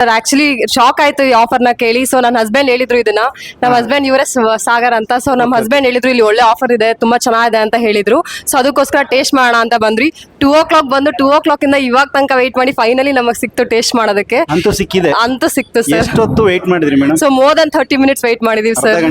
Sir actually shock ಆಯ್ತು ಈ ಆಫರ್ನ ಕೇಳಿ. ಸೊ ನನ್ನ ಹಸ್ಬೆಂಡ್ ಹೇಳಿದ್ರು ಇದನ್ನ. ನಮ್ಮ ಹಸ್ಬೆಂಡ್ ಇವರೇ ಸಾಗರ್ ಅಂತ. ಸೊ ನಮ್ಮ ಹಸ್ಬೆಂಡ್ ಹೇಳಿದ್ರು ಇಲ್ಲಿ ಒಳ್ಳೆ ಆಫರ್ ಇದೆ ತುಂಬಾ ಚೆನ್ನಾಗಿದೆ ಅಂತ ಹೇಳಿದ್ರು. ಸೊ ಅದಕ್ಕೋಸ್ಕರ ಟೇಸ್ಟ್ ಮಾಡೋಣ ಅಂತ ಬಂದ್ರಿ ಟೂ ಓ ಕ್ಲಾಕ್ ಬಂದು ಟೂ ಓ ಕ್ಲಾಕ್ ಇಂದ ಇವಾಗ ತನಕ ವೇಟ್ ಮಾಡಿ ಫೈನಲಿ ನಮಗೆ ಸಿಕ್ತು ಟೇಸ್ಟ್ ಮಾಡೋದಕ್ಕೆ. ಅಂತೂ ಸಿಕ್ಕಿದೆ. ಅಂತೂ ಸಿಕ್ತು ಸರ್ ಎಷ್ಟೊತ್ತು ವೇಟ್ ಮಾಡಿದ್ರಿ madam so more than thirty minutes wait ಮಾಡಿದೀವಿ ಸರ್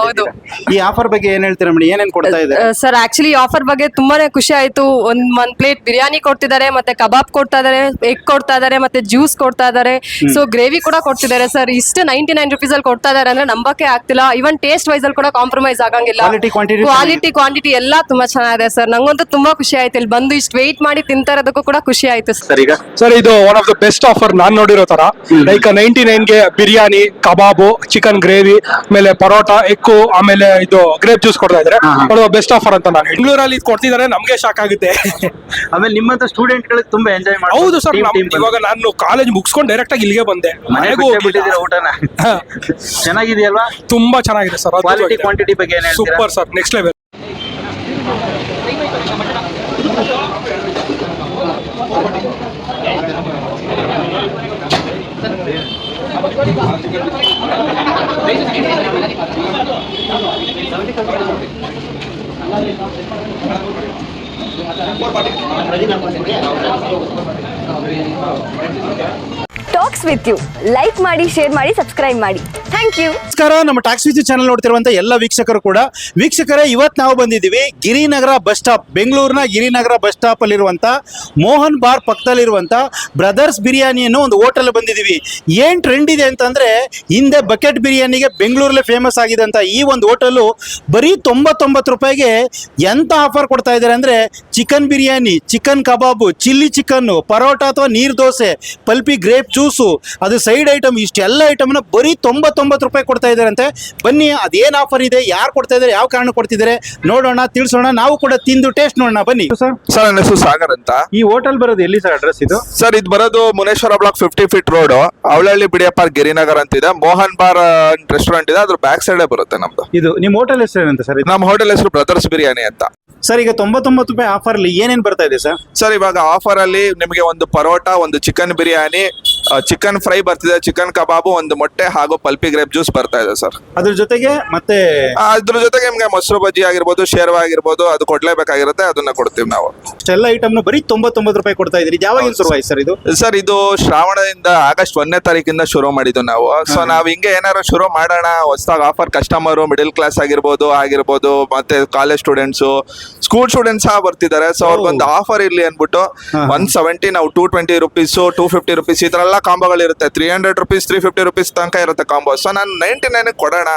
ಹೌದು. ಈ ಆಫರ್ ಬಗ್ಗೆ ಏನ್ ಹೇಳ್ತೀರಾ ಮೇಡಮ್ ಏನೇನ್ ಕೊಡ್ತಾ ಇದೆ ಸರ್ ಆಕ್ಚುಲಿ ಆಫರ್ ಬಗ್ಗೆ ತುಂಬಾನೇ ಖುಷಿ ಆಯ್ತು. ಒಂದ್ ಒಂದ್ ಪ್ಲೇಟ್ ಬಿರಿಯಾನಿ ಕೊಡ್ತಿದ್ದಾರೆ ಮತ್ತೆ ಕಬಾಬ್ ಕೊಡ್ತಾ ಇದಾರೆ ಎಗ್ ಕೊಡ್ತಾ ಇದಾರೆ ಮತ್ತೆ ಜ್ಯೂಸ್ ಕೊಡ್ತಾ ಇದಾರೆ ಸೊ ಗ್ರೇವಿ ಕೂಡ ಕೊಡ್ತಿದ್ದಾರೆ ಸರ್ ಇಷ್ಟು ನೈಂಟಿ ನೈನ್ ರುಪೀಸ್ ಅಲ್ಲಿ ಕೊಡ್ತಾ ಇದಾರೆ ಅಂದ್ರೆ ನಂಬಕ್ಕೆ ಆಗ್ತಿಲ್ಲ. ಇವನ್ ಟೇಸ್ಟ್ ವೈಸ್ ಅಲ್ಲಿ ಕೂಡ ಕಾಂಪ್ರಮೈಸ್ ಆಗಂಗಿಲ್ಲ. Quality, quantity ಕ್ವಾಲಿಟಿ ಕ್ವಾಂಟಿಟಿ ಎಲ್ಲ ತುಂಬಾ ಚೆನ್ನಾಗಿದೆ ಸರ್ ನಂಗಂತೂ ತುಂಬಾ ಖುಷಿ ಆಯ್ತು. ಇಲ್ಲಿ ಬಂದು ಇಷ್ಟು ವೆಯ್ಟ್ ಮಾಡಿ ತಿಂತಾ ಇರೋದಕ್ಕೂ ಕೂಡ ಖುಷಿ ಆಯ್ತು ಸರ್ ಸರ್ ಈಗ? ಸರ್ ಇದು one of the best offer ನಾನ್ ನೋಡಿರೋ ತರ. ಲೈಕ್ ನೈಂಟಿ ಗೆ ಬಿರಿಯಾನಿ ಕಬಾಬು ಚಿಕನ್ ಗ್ರೇವಿ ಆಮೇಲೆ ಪರೋಟ ಎಕ್ಕು ಆಮೇಲೆ ಇದು ಗ್ರೇಪ್ ಜ್ಯೂಸ್ ಕೊಡ್ತಾ ಇದ್ರೆ ಬೆಸ್ಟ್ ಆಫರ್ ಅಂತ ನಾನು. ಬೆಂಗಳೂರಲ್ಲಿ ಇದು ಕೊಡ್ತಿದ್ದಾರೆ ನಮ್ಗೆ ಶಾಕ್ ಆಗುತ್ತೆ. ಆಮೇಲೆ ನಿಮ್ಮಂತ ಸ್ಟೂಡೆಂಟ್ ಗಳಿಗೆ ತುಂಬಾ ಎಂಜಾಯ್ ಮಾಡಿ ಹೌದು ಸರ್ ಇವಾಗ ನಾನು ಕಾಲೇಜ್ ಮುಗಿಸ್ಕೊಂಡು ಡೈರೆಕ್ಟ್ ಆಗಿ ಇಲ್ಲಿಗೆ ಬಂದೆ. ಮನೆಗೂ ಬಿಟ್ಟಿದ್ದೀರಾ ಊಟನ? ಹಾ. ಚೆನ್ನಾಗಿದೆಯಲ್ವಾ? ತುಂಬಾ ಚೆನ್ನಾಗಿದೆ ಸರ್ ಕ್ವಾಲಿಟಿ ಕ್ವಾಂಟಿಟಿ ಬಗ್ಗೆ ಏನ್ ಹೇಳ್ತೀರಾ? Super sir next level talks with you like ಮಾಡಿ ಶೇರ್ ಮಾಡಿ ಸಬ್ಸ್ಕ್ರೈಬ್ ಮಾಡಿ. ಥ್ಯಾಂಕ್ ಯು ನಮಸ್ಕಾರ. ನಮ್ಮ ಟ್ಯಾಕ್ಸ್ ವಿದ್ಯುತ್ ಚಾನಲ್ ನೋಡ್ತಿರುವಂತ ಎಲ್ಲ ವೀಕ್ಷಕರು ಕೂಡ. ವೀಕ್ಷಕರೇ ಇವತ್ತು ನಾವು ಬಂದಿದ್ದೀವಿ ಗಿರಿನಗರ ಬಸ್ ಸ್ಟಾಪ್, ಬೆಂಗಳೂರಿನ ಗಿರಿನಗರ ಬಸ್ ಸ್ಟಾಪ್ ಅಲ್ಲಿರುವಂತ ಮೋಹನ್ ಬಾರ್ ಪಕ್ಕದಲ್ಲಿರುವಂತ ಬ್ರದರ್ಸ್ ಬಿರಿಯಾನಿ ಅನ್ನೋ ಒಂದು ಹೋಟೆಲ್ ಬಂದಿದ್ದೀವಿ. ಏನ್ ಟ್ರೆಂಡ್ ಇದೆ ಅಂತಂದ್ರೆ, ಹಿಂದೆ ಬಕೆಟ್ ಬಿರಿಯಾನಿಗೆ ಬೆಂಗಳೂರಲ್ಲೇ ಫೇಮಸ್ ಆಗಿದೆ ಅಂತ ಈ ಒಂದು ಹೋಟೆಲು ಬರೀ ತೊಂಬತ್ತೊಂಬತ್ತು ರೂಪಾಯಿಗೆ ಎಂತ ಆಫರ್ ಕೊಡ್ತಾ ಇದ್ದಾರೆ ಅಂದ್ರೆ chicken biryani chicken kebab chilli chicken parotta ಅಥವಾ ನೀರು ದೋಸೆ, ಪಲ್ಪಿ ಗ್ರೇಪ್ ಜ್ಯೂಸು ಅದು ಸೈಡ್ ಐಟಮ್ ಇಷ್ಟೆಲ್ಲ ಐಟಮ್ನ ಬರೀ ತೊಂಬತ್ತೊಂಬತ್ತು ರೂಪಾಯಿ ಕೊಡ್ತಾ ಇದ್ದಾರಂತೆ. ಬನ್ನಿ ಅದೇನು ಆಫರ್ ಇದೆ ಯಾರು ಕೊಡ್ತಾ ಇದ್ದಾರೆ ಯಾವ ಕಾರಣ ಕೊಡ್ತಿದ್ದಾರೆ ನೋಡೋಣ ತಿಳಿಸೋಣ ನಾವು ಕೂಡ ತಿಂದು ಟೇಸ್ಟ್ ನೋಡೋಣ ಬನ್ನಿ. ಸರ್. ಸರ್ ನನ್ನ ಹೆಸರು ಸಾಗರ್ ಅಂತ. ಈ ಹೋಟೆಲ್ ಬರೋದು ಎಲ್ಲಿ ಸರ್ ಅಡ್ರೆಸ್ ಇದು? ಸರ್ ಇದು ಬರೋದು Muneshwara block fifty feet road Avalahalli ಬಿಡಿಯಪ್ಪ park Girinagar ಅಂತ ಇದೆ. ಮೋಹನ್ ಬಾರ್ ರೆಸ್ಟೋರೆಂಟ್ ಇದೆ. ಅದ್ರ ಬ್ಯಾಕ್ ಸೈಡೇ ಬರುತ್ತೆ ನಮ್ದು. ಇದು ನಿಮ್ಮ ಹೋಟೆಲ್ ಹೆಸರು ಏನಂತ ಸರ್ ಇದು? ನಮ್ಮ ಹೋಟೆಲ್ ಹೆಸರು ಬ್ರದರ್ಸ್ ಬಿರಿಯಾನಿ ಅಂತ. ಸರ್ ಈಗ ತೊಂಬತ್ತೊಂಬತ್ತು ರೂಪಾಯಿ ಆಫರ್ ಅಲ್ಲಿ ಏನೇನು ಬರ್ತಾ ಇದೆ ಸರ್? ಸರ್ ಇವಾಗ ಆಫರ್ ಅಲ್ಲಿ ನಿಮಗೆ ಒಂದು ಪರೋಟ ಒಂದು ಚಿಕನ್ ಬಿರಿಯಾನಿ ಚಿಕನ್ ಫ್ರೈ ಬರ್ತಿದೆ ಚಿಕನ್ ಕಬಾಬು ಒಂದು ಮೊಟ್ಟೆ ಹಾಗೂ ಪಲ್ಪಿ ಗ್ರೇಪ್ ಜ್ಯೂಸ್ ಬರ್ತಾ ಇದೆ ಸರ್. ಅದ್ರ ಜೊತೆಗೆ ಮತ್ತೆ ಅದ್ರ ಜೊತೆಗೆ ನಿಮ್ಗೆ ಮೊಸರು ಬಜ್ಜಿ ಆಗಿರ್ಬೋದು ಶೇರ್ವ ಆಗಿರ್ಬೋದು ಅದು ಕೊಡ್ಲೇಬೇಕಾಗಿರುತ್ತೆ ಅದನ್ನ ಕೊಡ್ತೀವಿ ನಾವು. ಇಷ್ಟೆಲ್ಲ ಐಟಮ್ ಬರೀ ತೊಂಬತ್ತೊಂಬತ್ತು ರೂಪಾಯಿ ಕೊಡ್ತಾ ಇದ್ರಿ ಯಾವಾಗ ಶುರು ಆಯ್ತು ಸರ್ ಇದು? ಸರ್ ಇದು ಶ್ರಾವಣದಿಂದ ಆಗಸ್ಟ್ ಒಂದನೇ ತಾರೀಕಿಂದ ಶುರು ಮಾಡಿದ್ದು ನಾವು. ಸೊ ನಾವ್ ಹಿಂಗೆ ಏನಾರು ಶುರು ಮಾಡೋಣ ಹೊಸದಾಗಿ ಆಫರ್ ಕಸ್ಟಮರ್ ಮಿಡಲ್ ಕ್ಲಾಸ್ ಆಗಿರ್ಬೋದು ಆಗಿರ್ಬೋದು ಮತ್ತೆ ಕಾಲೇಜ್ ಸ್ಟೂಡೆಂಟ್ಸ್ ಸ್ಕೂಲ್ ಸ್ಟೂಡೆಂಟ್ಸ್ ಸಹ ಬರ್ತಿದ್ದಾರೆ. ಸೊ ಅವ್ರಿಗೊಂದು ಆಫರ್ ಇರ್ಲಿ ಅನ್ಬಿಟ್ಟು ಒನ್ ಸೆವೆಂಟಿ ನಾವು two twenty rupees two fifty rupees ಈ ತರ ಎಲ್ಲ ಕಾಂಬೋಗಳಿರುತ್ತೆ. Three hundred rupees three fifty rupees ತನಕ ಇರುತ್ತೆ ಕಾಂಬೋ. ಸೊ ನಾನು ನೈಂಟಿ ನೈನ್ ಕೊಡೋಣ.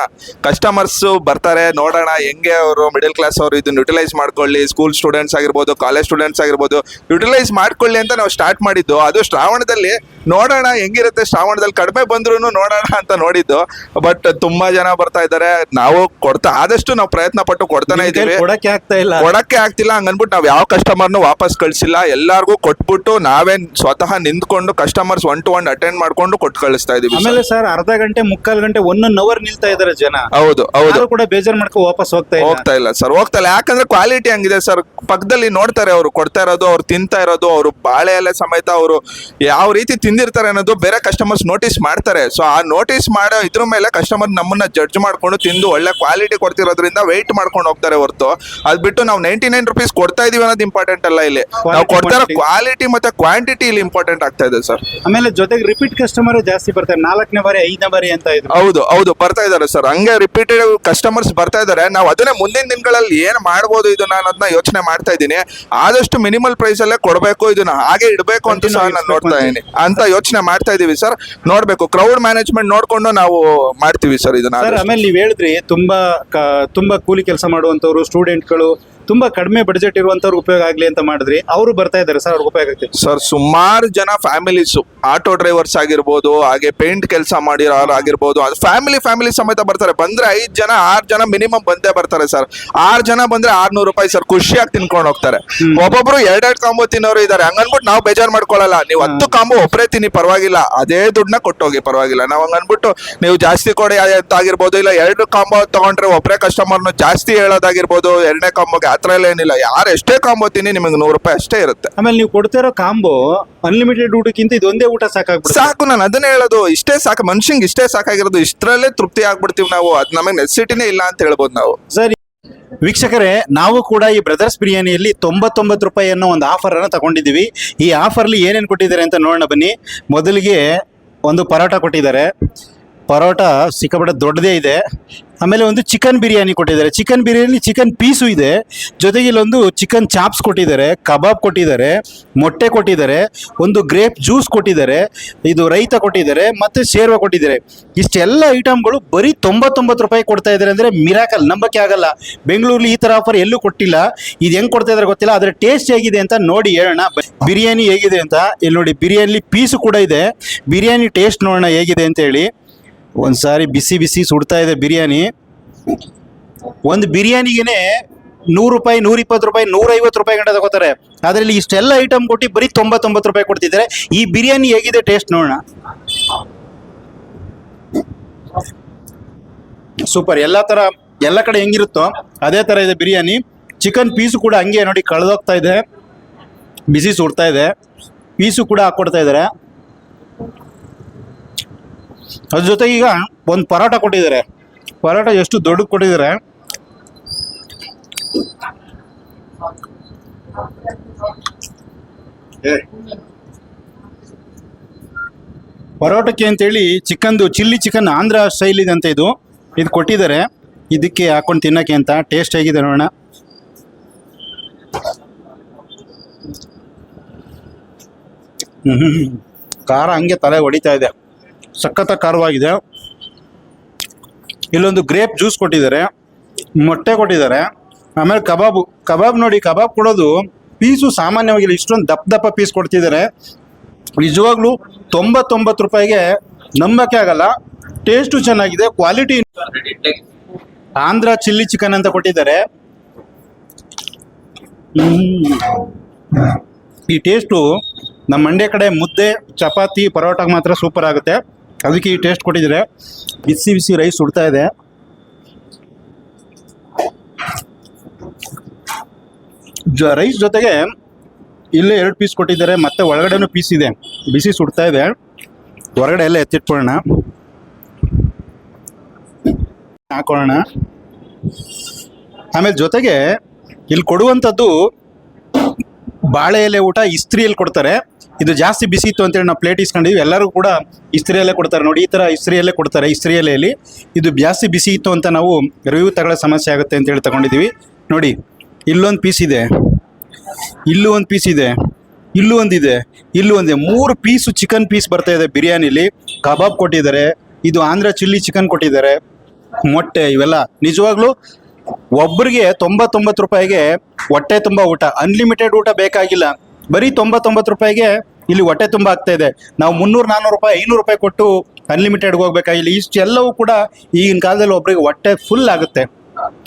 ಕಸ್ಟಮರ್ಸ್ ಬರ್ತಾರೆ, ನೋಡೋಣ ಹೆಂಗೆ ಅವರು ಮಿಡಿಲ್ ಕ್ಲಾಸ್ ಅವರು ಇದನ್ನ ಯುಟಿಲೈಸ್ ಮಾಡ್ಕೊಳ್ಳಿ. ಸ್ಕೂಲ್ ಸ್ಟೂಡೆಂಟ್ಸ್ ಆಗಿರ್ಬೋದು ಕಾಲೇಜ್ ಸ್ಟೂಡೆಂಟ್ಸ್ ಆಗಿರ್ಬೋದು ಯುಟಿಲೈಸ್ ಮಾಡ್ಕೊಳ್ಳಿ ಅಂತ ನಾವು ಸ್ಟಾರ್ಟ್ ಮಾಡಿದ್ದು. ಅದು ಶ್ರಾವಣದಲ್ಲಿ ನೋಡೋಣ ಹೆಂಗಿರುತ್ತೆ ಶ್ರಾವಣದಲ್ಲಿ ಕಡಿಮೆ ಬಂದ್ರು ನೋಡೋಣ ಅಂತ ನೋಡಿದ್ದು. ಬಟ್ ತುಂಬಾ ಜನ ಬರ್ತಾ ಇದ್ದಾರೆ. ನಾವು ಕೊಡ್ತಾ ಆದಷ್ಟು ನಾವು ಪ್ರಯತ್ನ ಪಟ್ಟು ಕೊಡ್ತಾನೆ ಇದ್ದೀವಿ. ಇದೀವಿ ಕೊಡಕ್ಕೆ ಆಗ್ತಾ ಇಲ್ಲ. ಕೊಡಕ್ಕೆ ಆಗ್ತಿಲ್ಲ ಹಂಗನ್ಬಿಟ್ಟು ನಾವ್ ಯಾವ ಕಸ್ಟಮರ್ನು ವಾಪಸ್ ಕಳ್ಸಿಲ್ಲ. ಎಲ್ಲಾರ್ಗೂ ಕೊಟ್ಬಿಟ್ಟು ನಾವೇ ಸ್ವತಃ ನಿಂತ್ಕೊಂಡು customers one to one attend ಮಾಡ್ಕೊಂಡು ಕೊಟ್ಟು ಕಳಿಸ್ತಾ ಇದೀವಿ ಆಮೇಲೆ ಸರ್. ಅರ್ಧ ಗಂಟೆ ಮುಕ್ಕಾಲು ಗಂಟೆ ಒನ್ ಅವರ್ ನಿಲ್ತಾ ಇದಾರೆ ಜನ. ಹೌದು ಹೌದು. ಕೂಡ ಬೇಜಾರ್ ಮಾಡ್ಕೊ ವಾಪಸ್ ಹೋಗ್ತಾ ಹೋಗ್ತಾ ಇಲ್ಲ ಸರ್ ಹೋಗ್ತಾ ಇಲ್ಲ. ಯಾಕಂದ್ರೆ ಕ್ವಾಲಿಟಿ ಹಂಗಿದೆ ಸರ್. ಪಕ್ಕದಲ್ಲಿ ನೋಡ್ತಾರೆ ಅವರು ಕೊಡ್ತಾ ಇರೋದು ಅವ್ರು ತಿಂತಾ ಇರೋದು ಅವರು ಬಾಳೆ ಎಲೆ ಸಮೇತ ಅವರು ಯಾವ ರೀತಿ ತಿಂದಿರ್ತಾರೆ ಅನ್ನೋದು ಬೇರೆ ಕಸ್ಟಮರ್ಸ್ ನೋಟಿಸ್ ಮಾಡ್ತಾರೆ. ಸೊ ಆ ನೋಟಿಸ್ ಮಾಡೋ ಇದ್ರ ಮೇಲೆ ಕಸ್ಟಮರ್ ನಮ್ಮನ್ನ ಜಡ್ಜ್ ಮಾಡ್ಕೊಂಡು ತಿಂದು ಒಳ್ಳೆ ಕ್ವಾಲಿಟಿ ಕೊಡ್ತಿರೋದ್ರಿಂದ ವೆಯ್ಟ್ ಮಾಡ್ಕೊಂಡು ಹೋಗ್ತಾರೆ ಹೊರತು. ಅದ್ ಬಿಟ್ಟು ನಾವು ನೈಂಟಿ ನೈನ್ ರುಪೀಸ್ ಕೊಡ್ತಾ ಇದೀವಿ ಅನ್ನೋದು ಇಂಪಾರ್ಟೆಂಟ್ ಅಲ್ಲ ಇಲ್ಲಿ. ನಾವು ಕೊಡ್ತಾರೆ ಕ್ವಾಲಿಟಿ ಮತ್ತೆ ಕ್ವಾಂಟಿಟಿ ಇಲ್ಲಿ ಇಂಪಾರ್ಟೆಂಟ್ ಆಗ್ತಾ ಇದೆ ಸರ್ ಆಮೇಲೆ ಜೊತೆಗೆ ರಿಪೀಟ್ ಕಸ್ಟಮರ್ ಜಾಸ್ತಿ ಬರ್ತಾರೆ. ನಾಲ್ಕನೇ ಬಾರಿ ಐದನೇ ಬಾರಿ ಅಂತ ಇದ್ರು. ಹೌದು ಹೌದು ಬರ್ತಾ ಇದಾರೆ ಸರ್ ಹಂಗೆ ರಿಪೀಟೆಡ್ ಕಸ್ಟಮರ್ಸ್ ಬರ್ತಾ ಇದಾರೆ. ನಾವು ಅದನ್ನೇ ಮುಂದಿನ ದಿನಗಳಲ್ಲಿ ಏನ್ ಮಾಡ್ಬೋದು ಇದನ್ನ ಅನ್ನೋದನ್ನ ಯೋಚನೆ ಮಾಡ್ತಾ ಇದ್ದೀನಿ. ಆದಷ್ಟು ಮಿನಿಮಲ್ ಪ್ರೈಸ್ ಅಲ್ಲೇ ಕೊಡಬೇಕು ಇದನ್ನ ಹಾಗೆ ಇಡಬೇಕು ಅಂತ ಸಹ ನಾನು ನೋಡ್ತಾ ಇದ್ದೀನಿ. ಅಂತ ಯೋಚನೆ ಮಾಡ್ತಾ ಇದೀವಿ ಸರ್ ನೋಡ್ಬೇಕು ಕ್ರೌಡ್ ಮ್ಯಾನೇಜ್ಮೆಂಟ್ ನೋಡ್ಕೊಂಡು ನಾವು ಮಾಡ್ತೀವಿ ಸರ್ ಇದನ್ನ ಆದಷ್ಟು. ಆಮೇಲೆ ನೀವು ಹೇಳಿದ್ರಿ ತುಂಬಾ ಕ- ತುಂಬಾ ಕೂಲಿ ಕೆಲಸ ಮಾಡುವಂತವ್ರು ಸ್ಟೂಡೆಂಟ್ಗಳು ತುಂಬಾ ಕಡಿಮೆ ಬಡ್ಜೆಟ್ ಇರುವಂತವ್ರು ಉಪಯೋಗ ಆಗ್ಲಿ ಅಂತ ಮಾಡಿದ್ರಿ. ಅವರು ಬರ್ತಾ ಇದ್ದಾರೆ ಸರ್ ಅವ್ರಿಗೆ ಉಪಯೋಗ ಆಗ್ತದೆ. ಸರ್ ಸುಮಾರು ಜನ ಫ್ಯಾಮಿಲೀಸ್ ಆಟೋ ಡ್ರೈವರ್ಸ್ ಆಗಿರ್ಬೋದು ಹಾಗೆ ಪೇಂಟ್ ಕೆಲಸ ಮಾಡಿರೋರು ಆಗಿರ್ಬೋದು ಅದು ಫ್ಯಾಮಿಲಿ ಫ್ಯಾಮಿಲಿ ಸಮೇತ ಬರ್ತಾರೆ. ಬಂದ್ರೆ ಐದ್ ಜನ ಆರ್ ಜನ ಮಿನಿಮಮ್ ಬಂದೇ ಬರ್ತಾರೆ ಸರ್ ಆರ್ ಜನ ಬಂದ್ರೆ ಆರ್ನೂರು ರೂಪಾಯಿ ಸರ್ ಖುಷಿಯಾಗಿ ತಿನ್ಕೊಂಡು ಹೋಗ್ತಾರೆ. ಒಬ್ಬೊಬ್ರು ಎರಡೆರಡು ಕಾಂಬೋ ತಿನ್ನೋರು ಇದಾರೆ ಹಂಗನ್ಬಿಟ್ಟು ನಾವು ಬೇಜಾರ್ ಮಾಡ್ಕೊಳ್ಳಲ್ಲ ನೀವು ಹತ್ತು ಕಾಂಬೋ ಒಬ್ಬರೇ ತಿನ್ನಿ ಪರವಾಗಿಲ್ಲ. ಅದೇ ದುಡ್ಡನ್ನ ಕೊಟ್ಟೋಗಿ ಪರವಾಗಿಲ್ಲ. ನಾವು ಹಂಗನ್ಬಿಟ್ಟು ನೀವು ಜಾಸ್ತಿ ಕೊಡಿ ಆಗಿರ್ಬೋದು ಇಲ್ಲ ಎರಡು ಕಾಂಬೋ ತಗೊಂಡ್ರೆ ಒಬ್ಬರೇ ಕಸ್ಟಮರ್ನು ಜಾಸ್ತಿ ಹೇಳೋದಾಗಿರ್ಬೋದು ಎರಡನೇ ಕಾಂಬೋಗೆ. ಆತರ ಎಲ್ಲ ಏನಿಲ್ಲ. ಯಾರು ಎಷ್ಟೇ ಕಾಂಬೋ ತಿನ್ನಿ ನಿಮಗೆ ನೂರು ರೂಪಾಯಿ ಅಷ್ಟೇ ಇರುತ್ತೆ. ಆಮೇಲೆ ನೀವು ಕೊಡ್ತಿರೋ ಕಾಂಬೋ ಅನ್ಲಿಮಿಟೆಡ್ ಊಟಕ್ಕಿಂತ ಇದೊಂದೇ ಊಟ ಸಾಕಾಗ್ಬಿಡುತ್ತೆ. ಸಾಕು ನಾನು ಅದನ್ನೇ ಹೇಳೋದು. ಇಷ್ಟೇ ಸಾಕು ಮನುಷ್ಯಂಗೆ ಇಷ್ಟೇ ಸಾಕಾಗಿರೋದು. ಇಷ್ಟರಲ್ಲೇ ತೃಪ್ತಿ ಆಗ್ಬಿಡ್ತೀವಿ ನಾವು. ಅದ್ ನಮಗೆ ನೆಸಿಟಿನೇ ಇಲ್ಲ ಅಂತ ಹೇಳ್ಬೋದು ನಾವು. ಸರಿ. ವೀಕ್ಷಕರೇ ನಾವು ಕೂಡ ಈ ಬ್ರದರ್ಸ್ ಬಿರಿಯಾನಿಯಲ್ಲಿ ತೊಂಬತ್ತೊಂಬತ್ತು ರೂಪಾಯಿ ಅನ್ನೋ ಒಂದು ಆಫರ್ ಅನ್ನು ತಗೊಂಡಿದ್ದೀವಿ. ಈ ಆಫರ್ಲಿ ಏನೇನು ಕೊಟ್ಟಿದ್ದಾರೆ ಅಂತ ನೋಡೋಣ ಬನ್ನಿ. ಮೊದಲಿಗೆ ಒಂದು ಪರೋಟ ಕೊಟ್ಟಿದ್ದಾರೆ. ಪರೋಟ ಸಿಕ್ಕಾಪಟ್ಟೆ ದೊಡ್ಡದೇ ಇದೆ. ಆಮೇಲೆ ಒಂದು ಚಿಕನ್ ಬಿರಿಯಾನಿ ಕೊಟ್ಟಿದ್ದಾರೆ. ಚಿಕನ್ ಬಿರಿಯಾನಿ ಚಿಕನ್ ಪೀಸು ಇದೆ. ಜೊತೆಗೆ ಇಲ್ಲೊಂದು ಚಿಕನ್ ಚಾಪ್ಸ್ ಕೊಟ್ಟಿದ್ದಾರೆ, ಕಬಾಬ್ ಕೊಟ್ಟಿದ್ದಾರೆ, ಮೊಟ್ಟೆ ಕೊಟ್ಟಿದ್ದಾರೆ, ಒಂದು ಗ್ರೇಪ್ ಜ್ಯೂಸ್ ಕೊಟ್ಟಿದ್ದಾರೆ, ಇದು ರೈತ ಕೊಟ್ಟಿದ್ದಾರೆ, ಮತ್ತು ಶೇರ್ವ ಕೊಟ್ಟಿದ್ದಾರೆ. ಇಷ್ಟೆಲ್ಲ ಐಟಮ್ಗಳು ಬರೀ ತೊಂಬತ್ತೊಂಬತ್ತು ರೂಪಾಯಿ ಕೊಡ್ತಾ ಇದ್ದಾರೆ ಅಂದರೆ ಮಿರಾಕಲ್ ನಂಬಕ್ಕೆ ಆಗಲ್ಲ. ಬೆಂಗಳೂರಲ್ಲಿ ಈ ಥರ ಆಫರ್ ಎಲ್ಲೂ ಕೊಟ್ಟಿಲ್ಲ. ಇದು ಹೆಂಗೆ ಕೊಡ್ತಾ ಇದ್ದಾರೆ ಗೊತ್ತಿಲ್ಲ ಅದರ ಟೇಸ್ಟ್ ಹೇಗಿದೆ ಅಂತ ನೋಡಿ ಹೇಳೋಣ. ಬಿರಿಯಾನಿ ಹೇಗಿದೆ ಅಂತ, ಇಲ್ಲಿ ನೋಡಿ, ಬಿರಿಯಾನಿ ಪೀಸು ಕೂಡ ಇದೆ. ಬಿರಿಯಾನಿ ಟೇಸ್ಟ್ ನೋಡೋಣ ಹೇಗಿದೆ ಅಂತ ಹೇಳಿ. ಒಂದು ಸಾರಿ ಬಿಸಿ ಬಿಸಿ ಸುಡ್ತಾ ಇದೆ ಬಿರಿಯಾನಿ. ಒಂದು ಬಿರಿಯಾನಿಗೆ ನೂರು ರೂಪಾಯಿ, ನೂರ ಇಪ್ಪತ್ತು ರೂಪಾಯಿ ನೂರೈವತ್ತು ರೂಪಾಯಿ ಗಂಟೆ ತಗೋತಾರೆ. ಅದರಲ್ಲಿ ಇಷ್ಟೆಲ್ಲ ಐಟಮ್ ಕೊಟ್ಟು ಬರೀ ತೊಂಬತ್ತೊಂಬತ್ತು ರೂಪಾಯಿ ಕೊಡ್ತಿದ್ದಾರೆ. ಈ ಬಿರಿಯಾನಿ ಹೇಗಿದೆ ಟೇಸ್ಟ್ ನೋಡೋಣ. ಸೂಪರ್. ಎಲ್ಲ ಥರ ಎಲ್ಲ ಕಡೆ ಹೆಂಗಿರುತ್ತೋ ಅದೇ ಥರ ಇದೆ ಬಿರಿಯಾನಿ. ಚಿಕನ್ ಪೀಸು ಕೂಡ ಹಂಗೆ ನೋಡಿ ಕಳೆದೋಗ್ತಾ ಇದೆ. ಬಿಸಿ ಸುಡ್ತಾ ಇದೆ. ಪೀಸು ಕೂಡ ಹಾಕ್ಕೊಡ್ತಾ ಇದ್ದಾರೆ. ಅದ್ರ ಜೊತೆ ಈಗ ಒಂದು ಪರೋಟ ಕೊಟ್ಟಿದ್ದಾರೆ. ಪರೋಟ ಎಷ್ಟು ದೊಡ್ಡ ಕೊಟ್ಟಿದ್ದಾರೆ. ಪರೋಟಕ್ಕೆ ಅಂತೇಳಿ ಚಿಕನ್ದು ಚಿಲ್ಲಿ ಚಿಕನ್ ಆಂಧ್ರ ಸ್ಟೈಲ್ ಇದೆ ಅಂತ ಇದು. ಇದು ಕೊಟ್ಟಿದ್ದಾರೆ. ಇದಕ್ಕೆ ಹಾಕೊಂಡು ತಿನ್ನಕ್ಕೆ ಅಂತ ಟೇಸ್ಟ್ ಆಗಿದೆ ನೋಡೋಣ. ಹ್ಞೂ ಖಾರ ಹಂಗೆ ತಲೆ ಹೊಡಿತಾ ಇದೆ. ಸಖತ್ತ ಖಾರವಾಗಿದೆ. ಇಲ್ಲೊಂದು ಗ್ರೇಪ್ ಜ್ಯೂಸ್ ಕೊಟ್ಟಿದ್ದಾರೆ. ಮೊಟ್ಟೆ ಕೊಟ್ಟಿದ್ದಾರೆ. ಆಮೇಲೆ ಕಬಾಬು, ಕಬಾಬ್ ನೋಡಿ, ಕಬಾಬ್ ಕೊಡೋದು ಪೀಸು ಸಾಮಾನ್ಯವಾಗಿಲ್ಲ ಇಷ್ಟೊಂದು ದಪ್ಪ ದಪ್ಪ ಪೀಸ್ ಕೊಡ್ತಿದ್ದಾರೆ. ನಿಜವಾಗ್ಲೂ ತೊಂಬತ್ತೊಂಬತ್ತು ರೂಪಾಯಿಗೆ ನಂಬಕ್ಕೆ ಆಗಲ್ಲ. ಟೇಸ್ಟು ಚೆನ್ನಾಗಿದೆ, ಕ್ವಾಲಿಟಿ ಆಂಧ್ರ ಚಿಲ್ಲಿ ಚಿಕನ್ ಅಂತ ಕೊಟ್ಟಿದ್ದಾರೆ. ಈ ಟೇಸ್ಟು ನಮ್ಮ ಮಂಡ್ಯ ಕಡೆ ಮುದ್ದೆ, ಚಪಾತಿ ಪರೋಟಾಗೆ ಮಾತ್ರ ಸೂಪರ್ ಆಗುತ್ತೆ. ಅದಕ್ಕೆ ಈ ಟೇಸ್ಟ್ ಕೊಟ್ಟಿದ್ದಾರೆ. ಬಿಸಿ ಬಿಸಿ ರೈಸ್ ಸುಡ್ತಾ ಇದೆ. ಜ ರೈಸ್ ಜೊತೆಗೆ ಇಲ್ಲೇ ಎರಡು ಪೀಸ್ ಕೊಟ್ಟಿದ್ದಾರೆ. ಮತ್ತೆ ಒಳಗಡೆನೂ ಪೀಸ್ ಇದೆ. ಬಿಸಿ ಸುಡ್ತಾ ಇದೆ. ಹೊರಗಡೆ ಎಲ್ಲ ಎತ್ತಿಟ್ಕೊಳ್ಳೋಣ. ಹಾಕೊಳ್ಳೋಣ. ಆಮೇಲೆ ಜೊತೆಗೆ ಇಲ್ಲಿ ಕೊಡುವಂಥದ್ದು ಬಾಳೆ ಎಲೆ ಊಟ ಇಸ್ತ್ರಿಯಲ್ಲಿ ಕೊಡ್ತಾರೆ. ಇದು ಜಾಸ್ತಿ ಬಿಸಿ ಇತ್ತು ಅಂತೇಳಿ ನಾವು ಪ್ಲೇಟ್ ಇಸ್ಕೊಂಡಿದ್ವಿ. ಎಲ್ಲರೂ ಕೂಡ ಇಸ್ತ್ರಿಯಲ್ಲೇ ಕೊಡ್ತಾರೆ ನೋಡಿ, ಈ ಥರ ಇಸ್ತ್ರಿಯಲ್ಲೇ ಕೊಡ್ತಾರೆ ಇಸ್ತ್ರಿಯಲೆಯಲ್ಲಿ ಇದು ಜಾಸ್ತಿ ಬಿಸಿ ಇತ್ತು ಅಂತ ನಾವು ರಿವ್ಯೂ ತಗೊಳ್ಳೋ ಸಮಸ್ಯೆ ಆಗುತ್ತೆ ಅಂತೇಳಿ ತಗೊಂಡಿದ್ದೀವಿ. ನೋಡಿ, ಇಲ್ಲೊಂದು ಪೀಸ್ ಇದೆ. ಇಲ್ಲೂ ಒಂದು ಪೀಸ್ ಇದೆ. ಇಲ್ಲೂ ಒಂದಿದೆ ಇಲ್ಲೂ ಒಂದಿದೆ ಮೂರು ಪೀಸು ಚಿಕನ್ ಪೀಸ್ ಬರ್ತಾ ಇದೆ ಬಿರಿಯಾನಿಲಿ. ಕಬಾಬ್ ಕೊಟ್ಟಿದ್ದಾರೆ. ಇದು ಆಂಧ್ರ ಚಿಲ್ಲಿ ಚಿಕನ್ ಕೊಟ್ಟಿದ್ದಾರೆ. ಮೊಟ್ಟೆ ಇವೆಲ್ಲ. ನಿಜವಾಗ್ಲೂ ಒಬ್ಬರಿಗೆ ತೊಂಬತ್ತೊಂಬತ್ತು ರೂಪಾಯಿಗೆ ಹೊಟ್ಟೆ ತುಂಬ ಊಟ. ಅನ್ಲಿಮಿಟೆಡ್ ಊಟ ಬೇಕಾಗಿಲ್ಲ. ಬರೀ ತೊಂಬತ್ತೊಂಬತ್ತು ರೂಪಾಯಿಗೆ ಇಲ್ಲಿ ಹೊಟ್ಟೆ ತುಂಬ ಆಗ್ತಾ ಇದೆ. ನಾವು ಮುನ್ನೂರು, ನಾನ್ನೂರು ರೂಪಾಯಿ, ಐನೂರು ರೂಪಾಯಿ ಕೊಟ್ಟು ಅನ್ಲಿಮಿಟೆಡ್ಗೆ ಇಲ್ಲಿ ಇಷ್ಟೆಲ್ಲವೂ ಕೂಡ ಈಗಿನ ಕಾಲದಲ್ಲಿ ಒಬ್ಬರಿಗೆ ಹೊಟ್ಟೆ ಫುಲ್ ಆಗುತ್ತೆ.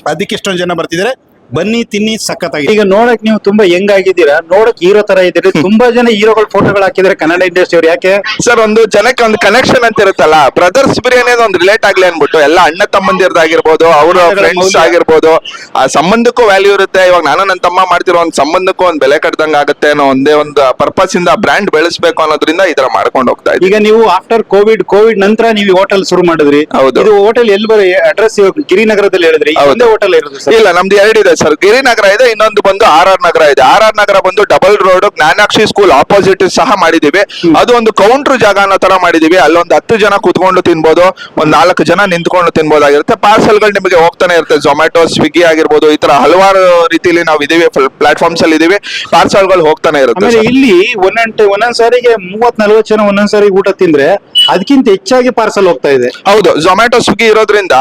ಅದಕ್ಕೆ ಇಷ್ಟೊಂದು ಜನ ಬರ್ತಿದ್ದಾರೆ. ಬನ್ನಿ ತಿನ್ನಿ ಸಖತ್ತಾಗಿ. ಈಗ ನೋಡಕ್ ನೀವು ತುಂಬಾ ಹೆಂಗ್ ಆಗಿದ್ದೀರಾ? ನೋಡಕ್ ಹೀರೋ ತರ ಇದ್ದೀರಿ. ತುಂಬಾ ಜನ ಹೀರೋಗಳ ಫೋಟೋಗಳು ಹಾಕಿದ್ರೆ ಕನ್ನಡ ಇಂಡಸ್ಟ್ರಿ ಅವ್ರು. ಯಾಕೆ? ಸರ್ ಒಂದು ಜನಕ್ಕೆ ಒಂದು ಕನೆಕ್ಷನ್ ಅಂತ ಇರುತ್ತಲ್ಲ ಬ್ರದರ್ಸ್ ಬಿರಿಯಾನಿ ಒಂದು ರಿಲೇಟ್ ಆಗ್ಲಿ ಅನ್ಬಿಟ್ಟು ಎಲ್ಲ ಅಣ್ಣ ತಮ್ಮಂದಿರ್ದಾಗಿರ್ಬೋದು ಅವರ ಫ್ರೆಂಡ್ಸ್. ಆಗಿರ್ಬೋದು ಆ ಸಂಬಂಧಕ್ಕೂ ವ್ಯಾಲ್ಯೂ ಇರುತ್ತೆ. ಇವಾಗ ನಾನು ನನ್ನ ತಮ್ಮ ಮಾಡ್ತಿರೋ ಒಂದು ಸಂಬಂಧಕ್ಕೂ ಒಂದು ಬೆಲೆ ಕಟ್ಟದಂಗ ಆಗುತ್ತೆ ಅನ್ನೋ ಒಂದೇ ಒಂದು ಪರ್ಪಸ್ ಇಂದ ಬ್ರ್ಯಾಂಡ್ ಬೆಳೆಸಬೇಕು ಅನ್ನೋದ್ರಿಂದ ಈ ತರ ಮಾಡ್ಕೊಂಡು ಹೋಗ್ತಾ ಇದ್ದೀವಿ. ಈಗ ನೀವು ಆಫ್ಟರ್ ಕೋವಿಡ್ ಕೋವಿಡ್ ನಂತರ ನೀವು ಹೋಟೆಲ್ ಶುರು ಮಾಡಿದ್ರಿ. ಹೌದು. ಇದು ಹೋಟೆಲ್ ಎಲ್ಲಿ ಬರೋ ಅಡ್ರೆಸ್ ಗಿರಿನಗರದಲ್ಲಿ ಹೇಳಿದ್ರಿ. ಒಂದೇ ಹೋಟೆಲ್ ಇರೋದು ಸರ್? ಇಲ್ಲ ನಮ್ದು ಎರಡಿದೆ ಸರ್ ಗಿರಿನಗರ ಇದೆ ಇನ್ನೊಂದು ಬಂದು ಆರ್ ಆರ್ ನಗರ ಇದೆ. ಆರ್ ಆರ್ ನಗರ ಬಂದು double road Jnanakshi school opposite ಸಹ ಮಾಡಿದೀವಿ ಅದು ಒಂದು ಕೌಂಟರ್ ಜಾಗ ಅನ್ನೋ ತರ ಮಾಡಿದೀವಿ ಅಲ್ಲೊಂದು ಹತ್ತು ಜನ ಕೂತ್ಕೊಂಡು ತಿನ್ಬೋದು ಒಂದ್ ನಾಲ್ಕು ಜನ ನಿಂತ್ಕೊಂಡು ತಿನ್ಬೋದಾಗಿರುತ್ತೆ. ಪಾರ್ಸಲ್ಗಳು ನಿಮಗೆ ಹೋಗ್ತಾನೆ ಇರುತ್ತೆ. ಜೊಮ್ಯಾಟೊ ಸ್ವಿಗ್ಗಿ ಆಗಿರ್ಬೋದು ಈ ತರ ಹಲವಾರು ರೀತಿಯಲ್ಲಿ ನಾವು ಇದೀವಿ ಪ್ಲಾಟ್ಫಾರ್ಮ್ಸ್ ಅಲ್ಲಿ ಇದೀವಿ ಪಾರ್ಸಲ್ಗಳು ಹೋಗ್ತಾನೆ ಇರುತ್ತೆ ಆಮೇಲೆ. ಇಲ್ಲಿ ಒಂದೊಂದ್ ಒಂದೊಂದ್ ಸಾರಿಗೆ ಮೂವತ್ ನಲ್ವತ್ ಜನ ಒಂದೊಂದ್ ಸಾರಿ ಊಟ ತಿಂದ್ರೆ ಅದಕ್ಕಿಂತ ಹೆಚ್ಚಾಗಿ ಪಾರ್ಸಲ್ ಹೋಗ್ತಾ ಇದೆ. ಹೌದು ಜೊಮ್ಯಾಟೊ ಸ್ವಿಗ್ಗಿ ಇರೋದ್ರಿಂದ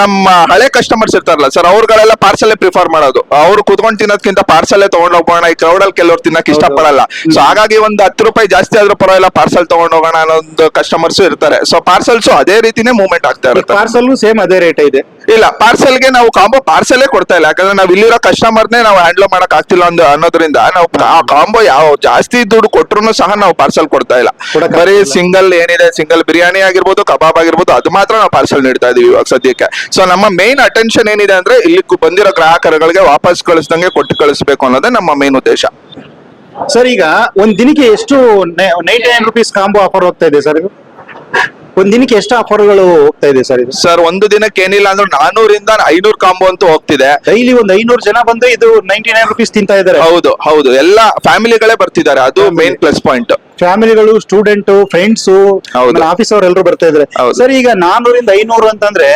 ನಮ್ಮ ಹಳೆ ಕಸ್ಟಮರ್ಸ್ ಇರ್ತಾರಲ್ಲ ಸರ್ ಅವ್ರಗಳೆಲ್ಲ ಪಾರ್ಸಲ್ ಪ್ರಿಫರ್ ಮಾಡೋದು. ಅವ್ರು ಕುತ್ಕೊಂಡು ತಿನ್ನೋದ್ಕಿಂತ ಪಾರ್ಸಲ್ ತಗೊಂಡ್ ಹೋಗೋಣ ಈ ಕ್ರೌಡ್ ಅಲ್ಲಿ ಕೆಲವ್ರು ತಿನ್ನಕ್ ಇಷ್ಟಪಡಲ್ಲ. ಸೊ ಹಾಗಾಗಿ ಒಂದು ಹತ್ತು ರೂಪಾಯಿ ಜಾಸ್ತಿ ಆದ್ರೂ ಪರವಾಗಿಲ್ಲ ಪಾರ್ಸಲ್ ತಗೊಂಡ್ ಹೋಗೋಣ ಅನ್ನೋ ಒಂದು ಕಸ್ಟಮರ್ಸ್ ಇರ್ತಾರೆ. ಸೊ ಪಾರ್ಸಲ್ಸ್ ಅದೇ ರೀತಿನೇ ಮೂವ್ಮೆಂಟ್ ಆಗ್ತಾ ಇರುತ್ತೆ. ಪಾರ್ಸಲ್ ಸೇಮ್ ಅದೇ ರೇಟ್ ಇದೆ. ಇಲ್ಲ ಪಾರ್ಸೆಲ್ಗೆ ನಾವು ಕಾಂಬೋ ಪಾರ್ಸೆಲೇ ಕೊಡ್ತಾ ಇಲ್ಲ. ಯಾಕಂದ್ರೆ ನಾವು ಇಲ್ಲಿರೋ ಕಸ್ಟಮರ್ನೇ ನಾವು ಹ್ಯಾಂಡಲ್ ಮಾಡಕ್ ಆಗ್ತಿಲ್ಲ ಅಂದ್ ಅನ್ನೋದ್ರಿಂದ ನಾವು ಕಾಂಬೋ ಯಾವ ಜಾಸ್ತಿ ದುಡ್ಡು ಕೊಟ್ರು ಸಹ ನಾವು ಪಾರ್ಸೆಲ್ ಕೊಡ್ತಾ ಇಲ್ಲ. ಬರೀ ಸಿಂಗಲ್ ಏನಿದೆ ಸಿಂಗಲ್ ಬಿರಿಯಾನಿ ಆಗಿರ್ಬೋದು ಕಬಾಬ್ ಆಗಿರ್ಬೋದು ಅದು ಮಾತ್ರ ನಾವು ಪಾರ್ಸೆಲ್ ನೀಡ್ತಾ ಇದೀವಿ ಇವಾಗ ಸದ್ಯಕ್ಕೆ. ಸೊ ನಮ್ಮ ಮೇನ್ ಅಟೆನ್ಷನ್ ಏನಿದೆ ಅಂದ್ರೆ ಇಲ್ಲಿ ಬಂದಿರೋ ಗ್ರಾಹಕರುಗಳಿಗೆ ವಾಪಸ್ ಕಳಿಸ್ದಂಗೆ ಕೊಟ್ಟು ಕಳಿಸ್ಬೇಕು ಅನ್ನೋದೇ ನಮ್ಮ ಮೇನ್ ಉದ್ದೇಶ. ಸರ್ ಈಗ ಒಂದ್ ದಿನಕ್ಕೆ ಎಷ್ಟು ninety nine rupees combo offer ಹೋಗ್ತಾ ಇದೆ ಸರ್? ಒಂದ್ ದಿನಕ್ಕೆ ಎಷ್ಟು ಆಫರ್ಗಳು ಹೋಗ್ತಾ ಇದೆ ಸರ್ ಇದು? ಸರ್ ಒಂದು ದಿನಕ್ಕೆ ಏನಿಲ್ಲ ಅಂದ್ರೆ ನಾನೂರಿಂದ ಐನೂರು ಕಾಂಬೋ ಅಂತೂ ಹೋಗ್ತಿದೆ. ಡೈಲಿ ಒಂದ್ ಐನೂರು ಜನ ಬಂದು ಇದು ನೈಂಟಿ ನೈನ್ ರುಪೀಸ್ ತಿಂತಾ ಇದ್ದಾರೆ. ಹೌದು ಹೌದು. ಎಲ್ಲ ಫ್ಯಾಮಿಲಿಗಳೇ ಬರ್ತಿದ್ದಾರೆ. ಅದು ಮೇನ್ ಪ್ಲಸ್ ಪಾಯಿಂಟ್ ಫ್ಯಾಮಿಲಿಗಳು ಸ್ಟೂಡೆಂಟ್ ಫ್ರೆಂಡ್ಸ್ ಹೌದು. ಆಫೀಸ್ ಅವ್ರು ಎಲ್ಲರೂ ಬರ್ತಾ ಇದಾರೆ ಹೌದು. ಸರ್ ಈಗ ನಾನೂರಿಂದ ಐನೂರು ಅಂತಂದ್ರೆ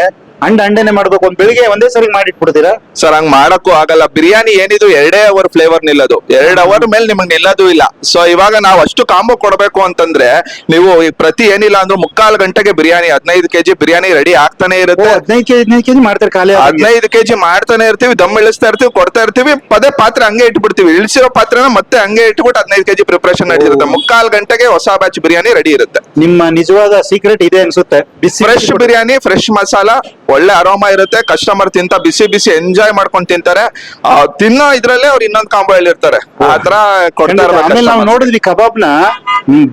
ಅಂಡ್ ಅಂಡನೆ ಮಾಡ್ಬೇಕು ಒಂದ್ ಬೆಳಿಗ್ಗೆ ಒಂದೇ ಸರಿ ಮಾಡಿಟ್ಬಿಡ್ತೀರಾ? ಸರ್ ಹಂಗ್ ಮಾಡಕ್ಕೂ ಆಗಲ್ಲ. ಬಿರಿಯಾನಿ ಏನಿದು ಎರಡೇ ಅವರ್ ಫ್ಲೇವರ್ ನಿಲ್ಲದು. ಎರಡ್ ಅವರ್ ಮೇಲೆ ನಿಮಗ್ ನಿಲ್ಲದು ಇಲ್ಲ. ಸೊ ಇವಾಗ ನಾವು ಅಷ್ಟು ಕಾಂಬೋ ಕೊಡಬೇಕು ಅಂತಂದ್ರೆ ನೀವು ಈ ಪ್ರತಿ ಏನಿಲ್ಲ ಅಂದ್ರೆ ಮುಕ್ಕಾಲ್ ಗಂಟೆಗೆ ಬಿರಿಯಾನಿ ಹದಿನೈದು ಕೆಜಿ ಬಿರಿಯಾನಿ ರೆಡಿ ಆಗ್ತಾನೆ ಇರುತ್ತೆ. ಹದಿನೈದು ಕೆಜಿ ಹದಿನೈದು ಕೆಜಿ ಮಾಡ್ತಾರೆ ಖಾಲಿ. ಹದಿನೈದು ಕೆಜಿ ಮಾಡ್ತಾನೆ ಇರ್ತೀವಿ ದಮ್ ಇಳಿಸ್ತಾ ಇರ್ತೀವಿ ಕೊಡ್ತಾ ಇರ್ತೀವಿ ಪದೇ ಪಾತ್ರೆ ಹಂಗೆ ಇಟ್ಬಿಡ್ತೀವಿ. ಇಳಿಸಿರೋ ಪಾತ್ರೆನ ಮತ್ತೆ ಹಂಗೆ ಇಟ್ಬಿಟ್ಟು ಹದಿನೈದು ಕೆಜಿ ಪ್ರಿಪರೇಷನ್ ನಡೆದಿರುತ್ತೆ. ಮುಕ್ಕಾಲ್ ಗಂಟೆಗೆ ಹೊಸ ಬ್ಯಾಚ್ ಬಿರಿಯಾನಿ ರೆಡಿ ಇರುತ್ತೆ. ನಿಮ್ಮ ನಿಜವಾದ ಸೀಕ್ರೆಟ್ ಇದೆ ಅನ್ಸುತ್ತೆ. ಬಿಸಿ ಫ್ರೆಶ್ ಬಿರಿಯಾನಿ ಫ್ರೆಶ್ ಮಸಾಲ ಒಳ್ಳೆ ಅರೋಮಾ ಇರುತ್ತೆ ಕಸ್ಟಮರ್ ತಿಂತ ಬಿಸಿ ಬಿಸಿ ಎಂಜಾಯ್ ಮಾಡ್ಕೊಂಡು ತಿಂತಾರೆ. ಆ, ತಿನ್ನೋ ಇದ್ರಲ್ಲೇ ಅವ್ರು ಇನ್ನೊಂದ್ ಕಾಂಬೋ ಹೇಳಿರ್ತಾರೆ ಆತರ ಕೊಡ್ತಾ ಖಂಡಿತ. ಆಮೇಲೆ ನಾವು ಇರ್ಬೇಕು ನೋಡಿದ್ವಿ ಕಬಾಬ್ನ.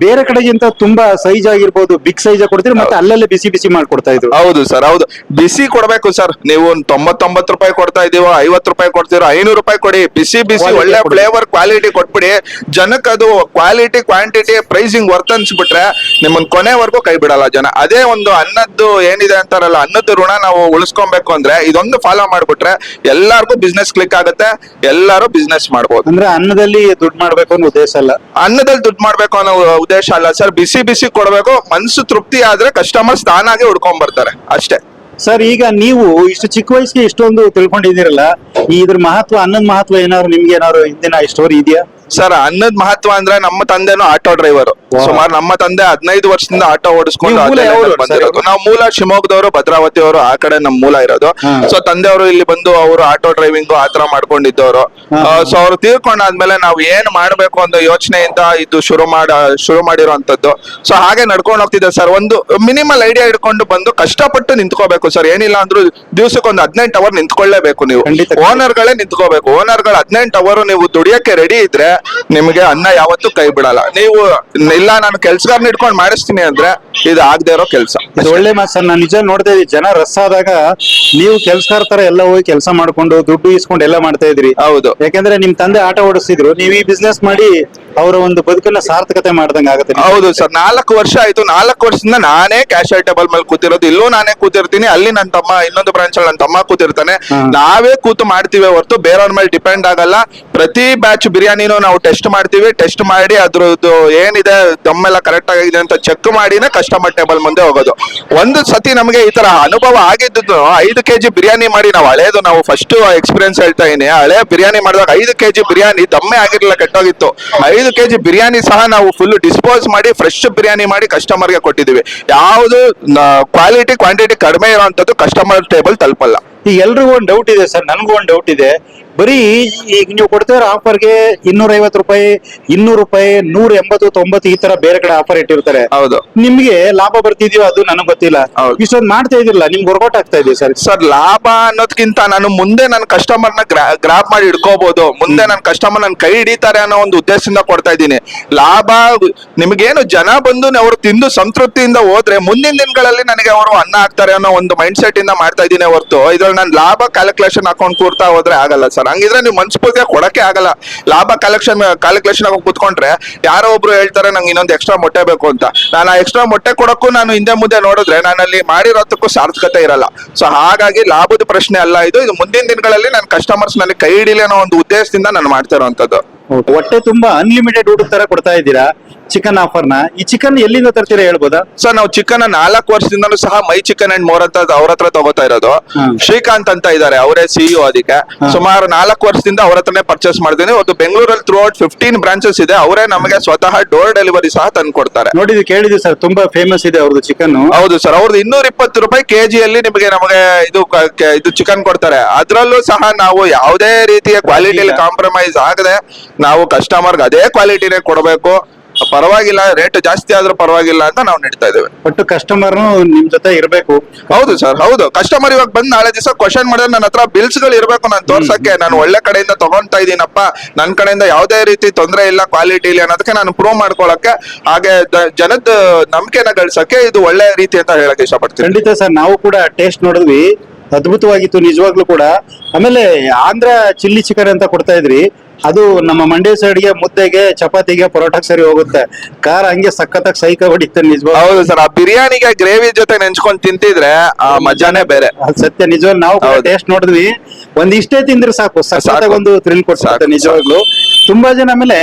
ಬೇರೆ ಕಡೆಗಿಂತ ತುಂಬಾ ಸೈಜ್ ಆಗಿರ್ಬೋದು ಬಿಗ್ ಸೈಜ್ ಕೊಡ್ತೀರಿ ಮತ್ತೆ ಅಲ್ಲಲ್ಲೇ ಬಿಸಿ ಬಿಸಿ ಮಾಡ್ಕೊಡ್ತಾ ಇದ್ರು. ಹೌದು ಸರ್ ಹೌದು. ಬಿಸಿ ಕೊಡ್ಬೇಕು ಸರ್. ನೀವು ಒಂದ್ ತೊಂಬತ್ತೊಂಬತ್ತು ರೂಪಾಯಿ ಕೊಡ್ತಾ ಇದೀವೋ ಐವತ್ತು ರೂಪಾಯಿ ಕೊಡ್ತೀರೋ ಐನೂರು ರೂಪಾಯಿ ಕೊಡಿ. ಬಿಸಿ ಬಿಸಿ ಒಳ್ಳೆ ಫ್ಲೇವರ್ ಕ್ವಾಲಿಟಿ ಕೊಟ್ಬಿಡಿ. ಜನಕ್ಕೆ ಅದು ಕ್ವಾಲಿಟಿ ಕ್ವಾಂಟಿಟಿ ಪ್ರೈಸಿಂಗ್ ವರ್ತ್ ಅನ್ಸ್ಬಿಟ್ರೆ ನಿಮ್ಮನ್ ಕೊನೆವರೆಗೂ ಕೈ ಬಿಡಲ್ಲ ಜನ. ಅದೇ ಒಂದು ಅನ್ನದ್ದು ಏನಿದೆ ಅಂತಾರಲ್ಲ ಅನ್ನದ ಋಣ ನಾವು ಉಳಿಸ್ಕೊಬೇಕು ಅಂದ್ರೆ ಇದೊಂದು ಫಾಲೋ ಮಾಡ್ಬಿಟ್ರೆ ಎಲ್ಲಾರ್ಗೂ ಬಿಸ್ನೆಸ್ ಕ್ಲಿಕ್ ಆಗುತ್ತೆ ಎಲ್ಲಾರು ಬಿಸ್ನೆಸ್ ಮಾಡ್ಬೋದು. ಅಂದ್ರೆ ಅನ್ನದಲ್ಲಿ ದುಡ್ಡು ಮಾಡ್ಬೇಕು ಅನ್ನೋ ಉದ್ದೇಶ ಅಲ್ಲ. ಅನ್ನದಲ್ಲಿ ದುಡ್ಡು ಮಾಡ್ಬೇಕು ಅನ್ನೋ ಉದ್ದೇಶ ಅಲ್ಲ. ಸರ್, ಬಿಸಿ ಬಿಸಿ ಕೊಡ್ಬೇಕು. ಮನ್ಸು ತೃಪ್ತಿ ಆದ್ರೆ ಕಸ್ಟಮರ್ಸ್ ತಾನಾಗೆ ಹುಡ್ಕೊಂಡ್ ಬರ್ತಾರೆ ಅಷ್ಟೇ. ಸರ್, ಈಗ ನೀವು ಇಷ್ಟು ಚಿಕ್ಕ ವಯಸ್ಸಿಗೆ ಇಷ್ಟೊಂದು ತಿಳ್ಕೊಂಡಿದ್ದೀರಲ್ಲ ಇದ್ರ ಮಹತ್ವ, ಅನ್ನದ ಮಹತ್ವ ಏನಾದ್ರು ನಿಮ್ಗೆ ಏನಾದ್ರು ಹಿಂದಿನ ಸ್ಟೋರಿ ಇದೆಯಾ? ಸರ್ ಅನ್ನದ ಮಹತ್ವ ಅಂದ್ರೆ ನಮ್ಮ ತಂದೆನೂ ಆಟೋ ಡ್ರೈವರ್. ಸುಮಾರು ನಮ್ಮ ತಂದೆ ಹದಿನೈದು ವರ್ಷದಿಂದ ಆಟೋ ಓಡಿಸ್ಕೊಂಡು ನೀವು ಮೂಲ ಅಲ್ಲೇ ಬಂದಿರೋದು. ನಾವು ಮೂಲ ಶಿವಮೊಗ್ಗದವರು ಭದ್ರಾವತಿ ಅವರು ಆ ಕಡೆ ನಮ್ಮ ಮೂಲ ಇರೋದು. ಸೊ ತಂದೆ ಅವರು ಇಲ್ಲಿ ಬಂದು ಅವರು ಆಟೋ ಡ್ರೈವಿಂಗ್ ಆತರ ಮಾಡ್ಕೊಂಡಿದ್ದವರು. ಹಾ. ಸೊ ಅವ್ರು ತೀರ್ಕೊಂಡಾದ್ಮೇಲೆ ನಾವು ಏನ್ ಮಾಡ್ಬೇಕು ಅನ್ನೋ ಯೋಚನೆಯಿಂದ ಇದು ಶುರು ಮಾಡ ಶುರು ಮಾಡಿರೋಂಥದ್ದು. ಸೊ ಹಾಗೆ ನಡ್ಕೊಂಡು ಹೋಗ್ತಿದೆ ಸರ್. ಒಂದು ಮಿನಿಮಲ್ ಐಡಿಯಾ ಇಟ್ಕೊಂಡು ಬಂದು ಕಷ್ಟಪಟ್ಟು ನಿಂತ್ಕೋಬೇಕು ಸರ್. ಏನಿಲ್ಲ ಅಂದ್ರೂ ದಿವಸಕ್ಕೆ ಒಂದು ಹದಿನೆಂಟು ಅವರ್ ನಿಂತ್ಕೊಳ್ಳೇಬೇಕು ನೀವು. ಖಂಡಿತ. ಓನರ್ ಗಳೇ ನಿಂತ್ಕೋಬೇಕು. ಓನರ್ಗಳು ಹದಿನೆಂಟು ಅವರು ನೀವು ದುಡಿಯಕ್ಕೆ ರೆಡಿ ಇದ್ರೆ ನಿಮಗೆ ಅನ್ನ ಯಾವತ್ತೂ ಕೈ ಬಿಡಲ್ಲ. ನೀವು ಇಲ್ಲ ನಾನು ಕೆಲ್ಸಗಾರನ ಇಟ್ಕೊಂಡು ಮಾಡಿಸ್ತೀನಿ ಅಂದ್ರೆ ಇದು ಆಗದೆ ಇರೋ ಕೆಲಸ. ಇದು ಒಳ್ಳೆ ಮಾತು ಸರ್. ನಾನು ನಿಜ ನೋಡ್ತಾ ಇದ್ದೀವಿ ಜನ ರಸ್ ಆದಾಗ ನೀವು ಕೆಲ್ಸಗಾರ ತರ ಎಲ್ಲ ಹೋಗಿ ಕೆಲಸ ಮಾಡ್ಕೊಂಡು ದುಡ್ಡು ಇಸ್ಕೊಂಡು ಎಲ್ಲ ಮಾಡ್ತಾ ಇದ್ರಿ ಹೌದು. ಯಾಕಂದ್ರೆ ನಿಮ್ ತಂದೆ ಆಟ ಓಡಿಸಿದ್ರು ನೀವು ಈ ಬಿಸ್ನೆಸ್ ಮಾಡಿ ಅವರ ಒಂದು ಬದುಕನ್ನ ಸಾರ್ಥಕತೆ ಮಾಡ್ದಂಗ ಆಗುತ್ತೆ ಹೌದು ಸರ್. ನಾಲ್ಕು ವರ್ಷ ಆಯ್ತು. ನಾಲ್ಕು ವರ್ಷದಿಂದ ನಾನೇ ಕ್ಯಾಶ್ ಟೇಬಲ್ ಮೇಲೆ ಕೂತಿರೋದು. ಇಲ್ಲೂ ನಾನೇ ಕೂತಿರ್ತೀನಿ. ಅಲ್ಲಿ ನನ್ನ ತಮ್ಮ ಇನ್ನೊಂದು ಬ್ರಾಂಚ್ ಅಲ್ಲಿ ನನ್ನ ತಮ್ಮ ಕೂತಿರ್ತಾನೆ. ಹಾ. ನಾವೇ ಕೂತು ಮಾಡ್ತೀವಿ ಹೊರತು ಬೇರೆಯವ್ರ ಮೇಲೆ ಡಿಪೆಂಡ್ ಆಗಲ್ಲ. ಪ್ರತಿ ಬ್ಯಾಚ್ ಬಿರಿಯಾನಿನೂ ನಾವು ಟೆಸ್ಟ್ ಮಾಡ್ತೀವಿ. ಟೆಸ್ಟ್ ಮಾಡಿ ಅದ್ರದ್ದು ಏನಿದೆ, ದಮ್ಮೆಲ್ಲ ಕರೆಕ್ಟ್ ಆಗಿದೆ ಅಂತ ಚೆಕ್ ಮಾಡಿನೇ ಕಸ್ಟಮರ್ ಟೇಬಲ್ ಮುಂದೆ ಹೋಗೋದು. ಒಂದು ಸತಿ ನಮಗೆ ಈ ತರ ಅನುಭವ ಆಗಿದ್ದು ಐದು ಕೆಜಿ ಬಿರಿಯಾನಿ ಮಾಡಿ ನಾವು ಹಳೇದು, ನಾವು ಫಸ್ಟ್ ಎಕ್ಸ್ಪೀರಿಯನ್ಸ್ ಹೇಳ್ತಾ ಇದೀನಿ. ಹಳೆ ಬಿರಿಯಾನಿ ಮಾಡಿದಾಗ ಐದು ಕೆಜಿ ಬಿರಿಯಾನಿ ದಮ್ಮೆ ಆಗಿರ್ಲಿಲ್ಲ, ಕೆಟ್ಟೋಗಿತ್ತು. ಐದು ಕೆಜಿ ಬಿರಿಯಾನಿ ಸಹ ನಾವು ಫುಲ್ ಡಿಸ್ಪೋಸ್ ಮಾಡಿ ಫ್ರೆಶ್ ಬಿರಿಯಾನಿ ಮಾಡಿ ಕಸ್ಟಮರ್ಗೆ ಕೊಟ್ಟಿದ್ದೀವಿ. ಯಾವುದು ಕ್ವಾಲಿಟಿ ಕ್ವಾಂಟಿಟಿ ಕಡಿಮೆ ಇರೋವಂಥದ್ದು ಕಸ್ಟಮರ್ ಟೇಬಲ್ ತಲುಪಲ್ಲ. ಈಗ ಎಲ್ರಿಗೂ ಒಂದು ಡೌಟ್ ಇದೆ ಸರ್, ನನಗೂ ಒಂದು ಡೌಟ್ ಇದೆ. ಬರೀ ಈಗ ನೀವು ಕೊಡ್ತಾ ಇರೋ ಆಫರ್ಗೆ ಇನ್ನೂರ ಐವತ್ತು ರೂಪಾಯಿ ಇನ್ನೂರು ರೂಪಾಯಿ ನೂರ ಎಂಬತ್ತು ತೊಂಬತ್ತು ಈ ತರ ಬೇರೆ ಕಡೆ ಆಫರ್ ಇಟ್ಟಿರ್ತಾರೆ. ಹೌದು. ನಿಮ್ಗೆ ಲಾಭ ಬರ್ತಿದ್ಯೋ ಅದು ನನಗೆ ಗೊತ್ತಿಲ್ಲ. ಹೌದು. ಇಷ್ಟೊಂದು ಮಾಡ್ತಾ ಇದಿಲ್ಲ ನಿಮ್ಗೆ ವರ್ಕೌಟ್ ಆಗ್ತಾ ಇದೆ ಸರ್? ಸರ್ ಲಾಭ ಅನ್ನೋದ್ಕಿಂತ ನಾನು ಮುಂದೆ ನನ್ನ ಕಸ್ಟಮರ್ನ ಗ್ರಾಪ್ ಮಾಡಿ ಇಡ್ಕೋಬಹುದು ಮುಂದೆ ನನ್ನ ಕಸ್ಟಮರ್ ನನ್ನ ಕೈ ಹಿಡಿತಾರೆ ಅನ್ನೋ ಒಂದು ಉದ್ದೇಶದಿಂದ ಕೊಡ್ತಾ ಇದ್ದೀನಿ. ಲಾಭ ನಿಮ್ಗೇನು ಜನ ಬಂದು ಅವರು ತಿಂದು ಸಂತೃಪ್ತಿಯಿಂದ ಹೋದ್ರೆ ಮುಂದಿನ ದಿನಗಳಲ್ಲಿ ನನಗೆ ಅವರು ಅನ್ನ ಹಾಕ್ತಾರೆ ಅನ್ನೋ ಒಂದು ಮೈಂಡ್ ಸೆಟ್ ಇಂದ ಮಾಡ್ತಾ ಇದ್ದೀನಿ ಹೊರತು. ಇದ್ರಲ್ಲಿ ನಾನು ಲಾಭ ಕ್ಯಾಲ್ಕುಲೇಷನ್ ಹಾಕೊಂಡು ಕೂರ್ತಾ ಹೋದ್ರೆ ಆಗಲ್ಲ ಸರ್. ಹಂಗಿದ್ರೆ ನೀವು ಮನ್ಸ್ಪೂರ್ತಿಯಾಗಿ ಕೊಡಕ್ಕೆ ಆಗಲ್ಲ. ಲಾಭ ಕಲೆಕ್ಷನ್ ಕ್ಯಾಲ್ಕುಲೇಷನ್ ಆಗಿ ಕೂತ್ಕೊಂಡ್ರೆ ಯಾರೋ ಒಬ್ರು ಹೇಳ್ತಾರೆ ನಂಗೆ ಇನ್ನೊಂದು ಎಕ್ಸ್ಟ್ರಾ ಮೊಟ್ಟೆ ಬೇಕು ಅಂತ. ನಾನು ಆ ಎಕ್ಸ್ಟ್ರಾ ಮೊಟ್ಟೆ ಕೊಡಕ್ಕೂ ನಾನು ಹಿಂದೆ ಮುಂದೆ ನೋಡಿದ್ರೆ ನಾನಲ್ಲಿ ಮಾಡಿರೋದಕ್ಕೂ ಸಾರ್ಥಕತೆ ಇರಲ್ಲ. ಸೊ ಹಾಗಾಗಿ ಲಾಭದ ಪ್ರಶ್ನೆ ಅಲ್ಲ ಇದು. ಇದು ಮುಂದಿನ ದಿನಗಳಲ್ಲಿ ನನ್ನ ಕಸ್ಟಮರ್ಸ್ ನನಗೆ ಕೈ ಹಿಡಿಲಿ ಅನ್ನೋ ಒಂದು ಉದ್ದೇಶದಿಂದ ನಾನು ಮಾಡ್ತಾ ಇರೋವಂಥದ್ದು ಹೊಟ್ಟೆ ತುಂಬಾ ಅನ್ಲಿಮಿಟೆಡ್ ಊಟದ ತರ ಕೊಡ್ತಾ ಇದ್ದೀರಾ ಚಿಕನ್ ಆಫರ್ನ? ಈ ಚಿಕನ್ ಎಲ್ಲಿಂದ ತರ್ತೀರಾ ಹೇಳ್ಬೋದಾ? ಸರ್ ನಾವು ಚಿಕನ್ ನಾಲ್ಕು ವರ್ಷದಿಂದಲೂ ಸಹ ಮೈ ಚಿಕನ್ ಅಂಡ್ ಮೋರ್ ಅಂತ ಅವ್ರ ಹತ್ರ ತಗೋತಾ ಇರೋದು. ಶ್ರೀಕಾಂತ್ ಅಂತ ಇದ್ದಾರೆ ಅವರೇ ಸಿಇಒ ಅದಕ್ಕೆ. ಸುಮಾರು ನಾಲ್ಕು ವರ್ಷದಿಂದ ಅವ್ರ ಹತ್ರನೇ ಪರ್ಚೇಸ್ ಮಾಡ್ತೀನಿ. ಒಂದು ಬೆಂಗಳೂರಲ್ಲಿ ಥ್ರೂ ಔಟ್ ಫಿಫ್ಟೀನ್ ಬ್ರಾಂಚಸ್ ಇದೆ. ಅವರೇ ನಮಗೆ ಸ್ವತಃ ಡೋರ್ ಡೆಲಿವರಿ ಸಹ ತಂದು ಕೊಡ್ತಾರೆ. ನೋಡಿದ್ವಿ ಕೇಳಿದ್ವಿ ಸರ್ ತುಂಬಾ ಫೇಮಸ್ ಇದೆ ಅವ್ರದ್ದು ಚಿಕನ್ ಹೌದು ಸರ್ ಅವ್ರದ್ದು ಇನ್ನೂರ ಇಪ್ಪತ್ತು ರೂಪಾಯಿ ಕೆಜಿಯಲ್ಲಿ ನಿಮಗೆ ನಮಗೆ ಇದು ಇದು ಚಿಕನ್ ಕೊಡ್ತಾರೆ. ಅದ್ರಲ್ಲೂ ಸಹ ನಾವು ಯಾವುದೇ ರೀತಿಯ ಕ್ವಾಲಿಟಿಯಲ್ಲಿ ಕಾಂಪ್ರಮೈಸ್ ಆಗದೆ ನಾವು ಕಸ್ಟಮರ್ಗೆ ಅದೇ ಕ್ವಾಲಿಟಿನೇ ಕೊಡಬೇಕು. ಪರವಾಗಿಲ್ಲ ರೇಟ್ ಜಾಸ್ತಿ ಆದ್ರೂ ಪರವಾಗಿಲ್ಲ ಅಂತ ನಾವು ನೀಡ್ತಾ ಇದ್ದೇವೆ. ಒಟ್ಟು ಕಸ್ಟಮರ್ ನಿಮ್ ಜೊತೆ ಇರಬೇಕು. ಹೌದು ಸರ್ ಹೌದು. ಕಸ್ಟಮರ್ ಇವಾಗ ಬಂದ್ ನಾಳೆ ದಿವಸ ಕ್ವಶನ್ ಮಾಡಿದ್ರೆ ನನ್ನ ಹತ್ರ ಬಿಲ್ಸ್ಗಳು ಇರಬೇಕು ನಾನು ತೋರ್ಸಕ್ಕೆ. ನಾನು ಒಳ್ಳೆ ಕಡೆಯಿಂದ ತಗೊಂತಾ ಇದೀನಪ್ಪ ನನ್ನ ಕಡೆಯಿಂದ ಯಾವುದೇ ರೀತಿ ತೊಂದರೆ ಇಲ್ಲ ಕ್ವಾಲಿಟಿ ಇಲ್ಲ ಅನ್ನೋದಕ್ಕೆ ನಾನು ಪ್ರೂವ್ ಮಾಡ್ಕೊಳಕ್ಕೆ. ಹಾಗೆ ಜನದ ನಂಬಿಕೆನ ಗಳಿಸಕ್ಕೆ ಇದು ಒಳ್ಳೆ ರೀತಿ ಅಂತ ಹೇಳಕ್ ಇಷ್ಟಪಡ್ತೀನಿ. ಖಂಡಿತ ಸರ್ ನಾವು ಕೂಡ ಟೇಸ್ಟ್ ನೋಡಿದ್ವಿ. ಅದ್ಭುತವಾಗಿತ್ತು ನಿಜವಾಗ್ಲೂ ಕೂಡ. ಆಮೇಲೆ ಆಂಧ್ರ ಚಿಲ್ಲಿ ಚಿಕನ್ ಅಂತ ಕೊಡ್ತಾ ಇದ್ರಿ. ಅದು ನಮ್ಮ ಮಂಡ್ಯ ಸೈಡ್ಗೆ ಮುದ್ದೆಗೆ ಚಪಾತಿಗೆ ಪರೋಟಾಕ್ ಸರಿ ಹೋಗುತ್ತೆ. ಖಾರ ಹಂಗೆ ಸಖತ್ತಾಗಿ ಸೈಕ ಹೊಡಿತೆ ನಿಜವಾಗ್ಲೂ. ಹೌದು ಸರ್ ಆ ಬಿರಿಯಾನಿಗೆ ಗ್ರೇವಿ ಜೊತೆ ನೆಂಚ್ಕೊಂಡ್ ತಿಂತಿದ್ರೆ ಆ ಮಜಾನೇ ಬೇರೆ. ಅದ್ ಸತ್ಯ ನಿಜವಾಗ್ಲೂ ನಾವು ಹೌದು. ಟೇಸ್ಟ್ ನೋಡಿದ್ವಿ. ಒಂದ್ ಇಷ್ಟೇ ತಿಂದ್ರೆ ಸಾಕು ಸಖತ್ತಾಗಿ. ಒಂದು ಥ್ರಿಲ್ ಸಾಕು, ನಿಜವಾಗ್ಲು. ತುಂಬಾ ಜನ ಆಮೇಲೆ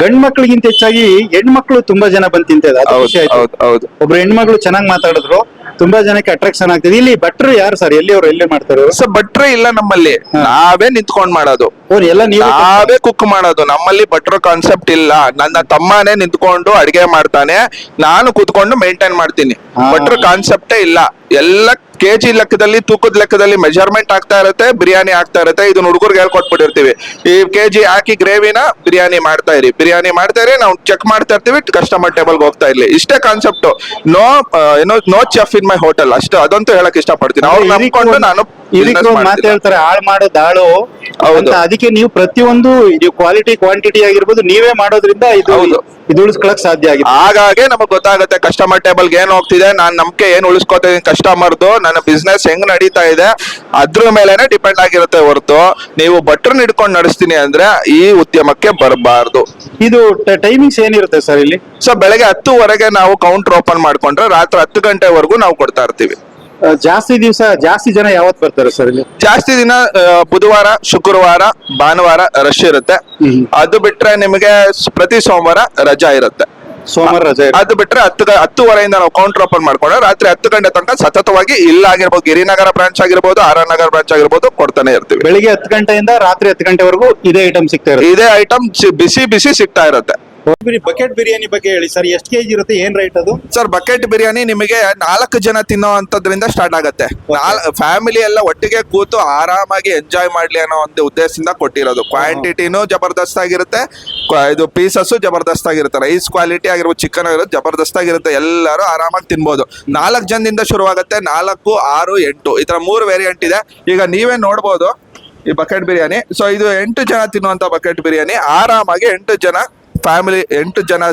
ಗಂಡ್ ಮಕ್ಳಿಗಿಂತ ಹೆಚ್ಚಾಗಿ ಹೆಣ್ಮಕ್ಳು ತುಂಬಾ ಜನ ಬಂದ್ ತಿಂತಿದ್ದಾರೆ. ಅದು ಖುಷಿ ಹೌದು ಆಯ್ತು. ಹೌದು ಹೌದು. ಒಬ್ರು ಹೆಣ್ಮಕ್ಳು ಚೆನ್ನಾಗಿ ಮಾತಾಡಿದ್ರು. ತುಂಬಾ ಜನಕ್ಕೆ ಅಟ್ರಾಕ್ಷನ್ ಆಗ್ತಿದೆ. ಇಲ್ಲಿ ಭಟ್ರು ಯಾರು ಸರ್ ಎಲ್ಲಿ ಅವ್ರು ಎಲ್ಲಿ ಮಾಡ್ತಾರೆ? ಸೊ ಭಟ್ರೆ ಇಲ್ಲ ನಮ್ಮಲ್ಲಿ. ನಾವೇ ನಿಂತ್ಕೊಂಡ್ ಮಾಡೋದು. ಅವ್ರು ಎಲ್ಲ ನೀವು ನಾವೇ ಕುಕ್ ಮಾಡೋದು. ನಮ್ಮಲ್ಲಿ ಭಟ್ರ ಕಾನ್ಸೆಪ್ಟ್ ಇಲ್ಲ. ನನ್ನ ತಮ್ಮನೇ ನಿಂತ್ಕೊಂಡು ಅಡಿಗೆ ಮಾಡ್ತಾನೆ. ನಾನು ಕೂತ್ಕೊಂಡು ಮೇಂಟೈನ್ ಮಾಡ್ತೀನಿ. ಭಟ್ರ ಕಾನ್ಸೆಪ್ಟೇ ಇಲ್ಲ. ಎಲ್ಲ ಕೆಜಿ ಲೆಕ್ಕದಲ್ಲಿ ತೂಕದ ಲೆಕ್ಕದಲ್ಲಿ ಮೆಜರ್ಮೆಂಟ್ ಆಗ್ತಾ ಇರುತ್ತೆ ಬಿರಿಯಾನಿ ಆಗ್ತಾ ಇರುತ್ತೆ. ಇದನ್ನ ಹುಡುಗರಿಗೆ ಹೇಳ್ಕೊಟ್ಬಿಟ್ಟಿರ್ತೀವಿ. ಈ ಕೆಜಿ ಹಾಕಿ ಗ್ರೇವಿನ ಬಿರಿಯಾನಿ ಮಾಡ್ತಾ ಇರಿ. ಬಿರಿಯಾನಿ ಮಾಡ್ತಾ ಇರಿ ನಾವು ಚೆಕ್ ಮಾಡ್ತಾ ಇರ್ತೀವಿ ಕಸ್ಟಮರ್ ಟೇಬಲ್ಗೆ ಹೋಗ್ತಾ ಇರ್ಲಿ. ಇಷ್ಟೇ ಕಾನ್ಸೆಪ್ಟ್ ನೋ ಏನೋ no chef in my hotel ಅಷ್ಟು ಅದಂತೂ ಹೇಳಕ್ ಇಷ್ಟಪಡ್ತೀನಿ. ಅವ್ರು ನಂಬ್ಕೊಂಡು ನಾನು ಮಾತು ಹೇಳ್ತಾರೆ ಹಾಳು ಮಾಡೋ ದಾಳು. ಹೌದು. ಅಂತ. ಅದಕ್ಕೆ ನೀವು ಪ್ರತಿಯೊಂದು ಕ್ವಾಲಿಟಿ ಕ್ವಾಂಟಿಟಿ ಆಗಿರ್ಬೋದು ನೀವೇ ಮಾಡೋದ್ರಿಂದ ಇದು ಹೌದು. ಇದು ಉಳಿಸ್ಕೊಳಕ್ ಸಾಧ್ಯ ಆಗಿದೆ. ಹಾಗಾಗಿ ನಮಗ್ ಗೊತ್ತಾಗುತ್ತೆ ಕಸ್ಟಮರ್ ಟೇಬಲ್ಗೆ ಏನ್ ಹೋಗ್ತಿದೆ ನಾನ್ ನಂಬಿಕೆ ಏನ್ ಉಳಿಸ್ಕೊತಾ ಇದೀನಿ ಕಸ್ಟಮರ್ದು ನನ್ನ ಬಿಸ್ನೆಸ್ ಹೆಂಗ್ ನಡೀತಾ ಇದೆ ಅದ್ರ ಮೇಲೆನೆ ಡಿಪೆಂಡ್ ಆಗಿರುತ್ತೆ ಹೊರತು. ನೀವು ಭಟ್ರನ್ನ ಹಿಡ್ಕೊಂಡು ನಡೆಸ್ತೀನಿ ಅಂದ್ರೆ ಈ ಉದ್ಯಮಕ್ಕೆ ಬರಬಾರ್ದು. ಇದು ಟೈಮಿಂಗ್ಸ್ ಏನಿರುತ್ತೆ ಸರ್ ಇಲ್ಲಿ? ಸೊ ಬೆಳಗ್ಗೆ ಹತ್ತುವರೆಗೆ ನಾವು ಕೌಂಟರ್ ಓಪನ್ ಮಾಡ್ಕೊಂಡ್ರೆ ರಾತ್ರಿ ಹತ್ತು ಗಂಟೆವರೆಗೂ ನಾವು ಕೊಡ್ತಾ ಇರ್ತೀವಿ. ಜಾಸ್ತಿ ದಿವಸ ಜಾಸ್ತಿ ಜನ ಯಾವತ್ ಬರ್ತಾರೆ ಸರ್ ಇಲ್ಲಿ? ಜಾಸ್ತಿ ದಿನ ಆ, ಬುಧವಾರ ಶುಕ್ರವಾರ ಭಾನುವಾರ ರಶ್ ಇರುತ್ತೆ. ಅದು ಬಿಟ್ರೆ ನಿಮಗೆ ಸ್- ಪ್ರತಿ ಸೋಮವಾರ ರಜಾ ಇರುತ್ತೆ. ಸೋಮವಾರ ರಜೆ ಇರುತ್ತೆ. ಅದು ಬಿಟ್ರೆ ಹತ್ತು ಗ- ಹತ್ತುವರೆಯಿಂದ ನಾವು ಕೌಂಟರ್ ಓಪನ್ ಮಾಡ್ಕೊಂಡು ರಾತ್ರಿ ಹತ್ತು ಗಂಟೆ ತನಕ ಸತತವಾಗಿ ಇಲ್ಲ ಆಗಿರ್ಬೋದು ಗಿರಿನಗರ ಬ್ರಾಂಚ್ ಆಗಿರ್ಬೋದು ಆರ್ ನಗರ ಬ್ರಾಂಚ್ ಆಗಿರ್ಬೋದು ಕೊಡ್ತಾನೆ ಇರ್ತೀವಿ. ಬೆಳಿಗ್ಗೆ ಹತ್ತು ಗಂಟೆಯಿಂದ ರಾತ್ರಿ ಹತ್ತು ಗಂಟೆವರೆಗೂ ಇದೇ ಐಟಮ್ ಸಿಗ್ತಾ ಇರುತ್ತೆ. ಇದೇ ಐಟಮ್ ಬಿಸಿ ಬಿಸಿ ಸಿಗ್ತಾ ಇರುತ್ತೆ. ಬಕೆಟ್ ಬಿರಿಯಾನಿ ಬಗ್ಗೆ ಹೇಳಿ. ಸರ್ ಎಷ್ಟು ಕೆಜಿ ಇರುತ್ತೆ? ಏನ್ ರೈಟ್ ಅದು? ಸರ್ ಬಕೆಟ್ ಬಿರಿಯಾನಿ ನಿಮಗೆ ನಾಲ್ಕು ಜನ ತಿನ್ನೋ ಅಂತದ್ರಿಂದ ಸ್ಟಾರ್ಟ್ ಆಗುತ್ತೆ ಫ್ಯಾಮಿಲಿ ಎಲ್ಲ ಒಟ್ಟಿಗೆ ಕೂತು ಆರಾಮಾಗಿ ಎಂಜಾಯ್ ಮಾಡ್ಲಿ ಅನ್ನೋ ಒಂದು ಉದ್ದೇಶದಿಂದ ಕೊಟ್ಟಿರೋದು. ಕ್ವಾಂಟಿಟಿನೂ ಜಬರ್ದಸ್ತ್ ಆಗಿರುತ್ತೆ. ಇದು ಪೀಸಸ್ ಜಬರ್ದಸ್ತ್ ಆಗಿರುತ್ತೆ. ರೈಸ್ ಕ್ವಾಲಿಟಿ ಆಗಿರ್ಬೋದು ಚಿಕನ್ ಆಗಿರೋದು ಜಬರ್ದಸ್ತ್ ಆಗಿರುತ್ತೆ. ಎಲ್ಲರೂ ಆರಾಮಾಗಿ ತಿನ್ಬೋದು. ನಾಲ್ಕು ಜನದಿಂದ ಶುರುವಾಗುತ್ತೆ. ನಾಲ್ಕು ಆರು ಎಂಟು. ಈ ತರ ಮೂರು ವೇರಿಯಂಟ್ ಇದೆ. ಈಗ ನೀವೇ ನೋಡ್ಬೋದು ಈ ಬಕೆಟ್ ಬಿರಿಯಾನಿ. ಸೊ ಇದು ಎಂಟು ಜನ ತಿನ್ನುವಂತ ಬಕೆಟ್ ಬಿರಿಯಾನಿ. ಆರಾಮಾಗಿ ಎಂಟು ಜನ ಫ್ಯಾಮಿಲಿ ಎಂಟು ಜನ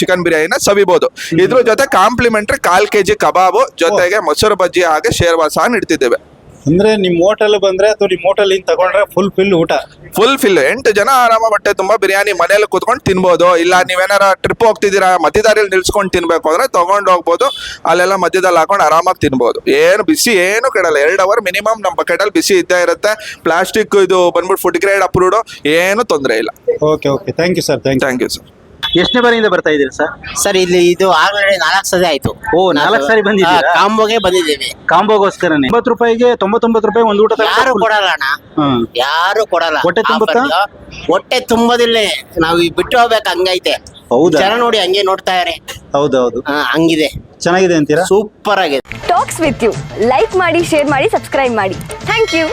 ಚಿಕನ್ ಬಿರಿಯಾನಿನ ಸವಿಬಹುದು ಇದ್ರ ಜೊತೆ ಕಾಂಪ್ಲಿಮೆಂಟ್ರಿ ಕಾಲ್ ಕೆಜಿ ಕಬಾಬು, ಜೊತೆಗೆ ಮೊಸರು ಬಜ್ಜಿ ಹಾಗೆ ಶೇರ್ವಾ ಸಹ ನೀಡ್ತಿದ್ದೇವೆ. ಅಂದ್ರೆ ನಿಮ್ ಹೋಟೆಲ್ ಬಂದ್ರೆ ಅಥವಾ ನಿಮ್ ಹೋಟೆಲ್ ಇಂದ ತಗೊಂಡ್ರೆ ಫುಲ್ ಫಿಲ್ ಊಟ? ಫುಲ್ ಫಿಲ್ ಎಂಟು ಜನ ಆರಾಮ ಬಟ್ಟೆ ತುಂಬಾ ಬಿರಿಯಾನಿ ಮನೇಲಿ ಕುತ್ಕೊಂಡು ತಿನ್ಬೋದು. ಇಲ್ಲ ನೀವೇನಾರ ಟ್ರಿಪ್ ಹೋಗ್ತಿದ್ದೀರಾ ಮಧ್ಯದಾರಿಯಲ್ಲಿ ನಿಲ್ಸ್ಕೊಂಡು ತಿನ್ಬೇಕು ಅಂದ್ರೆ ತಗೊಂಡು ಹೋಗ್ಬೋದು. ಅಲ್ಲೆಲ್ಲ ಮಧ್ಯದಲ್ಲಿ ಹಾಕೊಂಡು ಆರಾಮಾಗಿ ತಿನ್ಬೋದು. ಏನು ಬಿಸಿ ಏನು ಕೆಡಲ್ಲ. ಎರಡು ಅವರ್ ಮಿನಿಮಮ್ ನಮ್ಮ ಬಕೆಟಲ್ಲಿ ಬಿಸಿ ಇದ್ದೇ ಇರುತ್ತೆ. ಪ್ಲಾಸ್ಟಿಕ್ ಇದು ಬಂದ್ಬಿಟ್ಟು ಫುಡ್ ಗ್ರೇಡ್ ಅಪ್ರೂವ್ಡು ಏನು ತೊಂದರೆ ಇಲ್ಲ. Okay okay thank you sir thank you sir ಎಷ್ಟನೇ ಬಾರಿಯಿಂದ ಬರ್ತಾ ಇದ್ದೀರಿ ಸರ್? ಸರ್ ಇಲ್ಲಿ ಇದು ಆಲ್ರೆಡಿ ನಾಲ್ಕು ಸಾರಿ ಆಯ್ತು. ಓ, ನಾಲ್ಕು ಸಾರಿ ಬಂದಿದ್ದೀರಾ? ಕಾಂಬೋಗೆ ಬಂದಿದ್ದೀವಿ. ಕಾಂಬೋಗೋಸ್ಕರನೇ. ಒಂಬತ್ತು ರೂಪಾಯಿಗೆ ತೊಂಬತ್ತೊಂಬತ್ತು ರೂಪಾಯಿ ಒಂದು ಊಟ ತಗೊಂಡ್ರೆ ಯಾರು full- ಕೊಡಲ್ಲ ಅಣ್ಣ? ಹ್ಮ್. ಯಾರು ಕೊಡಲ್ಲ. ಹೊಟ್ಟೆ ತುಂಬುತ್ತಾ? ಹೊಟ್ಟೆ ತುಂಬೋದಿಲ್ಲ. ನಾವು ಈಗ ಬಿಟ್ಟು ಹೋಗ್ಬೇಕು ಹಂಗೈತೆ. ಹೌದಾ? ಜನ ನೋಡಿ ಹಂಗೆ ನೋಡ್ತಾ ಇದಾರೆ ಹೌದೌದು. ಹಾ, ಹಂಗಿದೆ. ಚೆನ್ನಾಗಿದೆ ಅಂತೀರಾ? ಸೂಪರ್ ಆಗಿದೆ. ಟಾಕ್ಸ್ ವಿತ್ ಯು ಲೈಕ್ ಮಾಡಿ ಶೇರ್ ಮಾಡಿ ಸಬ್ಸ್ಕ್ರೈಬ್ ಮಾಡಿ. Thank you